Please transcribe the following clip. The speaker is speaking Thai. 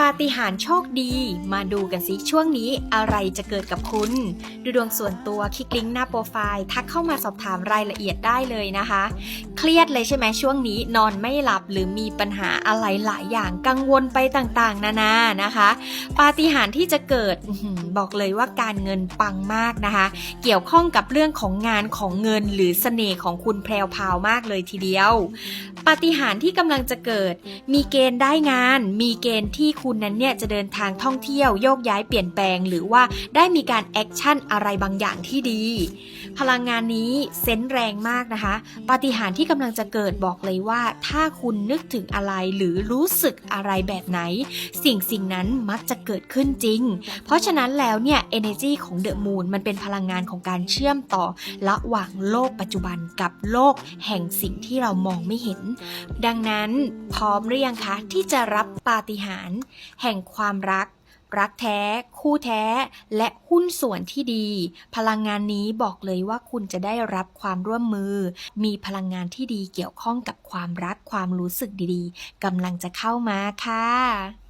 ปาฏิหาริย์โชคดี มาดูกันสิช่วงนี้อะไรจะเกิดกับคุณ ดูดวงส่วนตัวคลิกลิงก์หน้าโปรไฟล์ ทักเข้ามาสอบถามรายละเอียดได้เลยนะคะ เครียดเลยใช่ไหมช่วงนี้นอนไม่หลับหรือมีปัญหาอะไรหลายอย่างกังวลไปต่างๆ นานานะคะ ปาฏิหาริย์ที่จะเกิดบอกเลยว่าการเงินปังมากนะคะ เกี่ยวข้องกับเรื่องของงานของเงินหรือเสน่ห์ของคุณแพรวพาวมากเลยทีเดียว ปาฏิหาริย์ที่กำลังจะเกิด มีเกณฑ์ได้งาน มีเกณฑ์ที่คุณนั้นเนี่ยจะเดินทางท่องเที่ยวโยกย้ายเปลี่ยนแปลง หรือว่าได้มีการแอคชั่นอะไรบางอย่างที่ดี พลังงานนี้เซนส์แรงมากนะคะปาฏิหาริย์ที่กำลังจะเกิดบอกเลยว่า ถ้าคุณนึกถึงอะไรหรือรู้สึกอะไรแบบไหน สิ่งสิ่งนั้นมักจะเกิดขึ้นจริง เพราะฉะนั้นแล้วเนี่ย energy ของเดอะมูนมันเป็นพลังงานของการเชื่อมต่อระหว่างโลกปัจจุบันกับโลกแห่งสิ่งที่เรามองไม่เห็น ดังนั้นพร้อมหรือยังคะ ที่จะรับปาฏิหาริย์แห่งความรัก รักแท้ คู่แท้ และหุ้นส่วนที่ดี พลังงานนี้บอกเลยว่าคุณจะได้รับความร่วมมือ มีพลังงานที่ดีเกี่ยวข้องกับความรักความรู้สึกดีๆกำลังจะเข้ามาค่ะ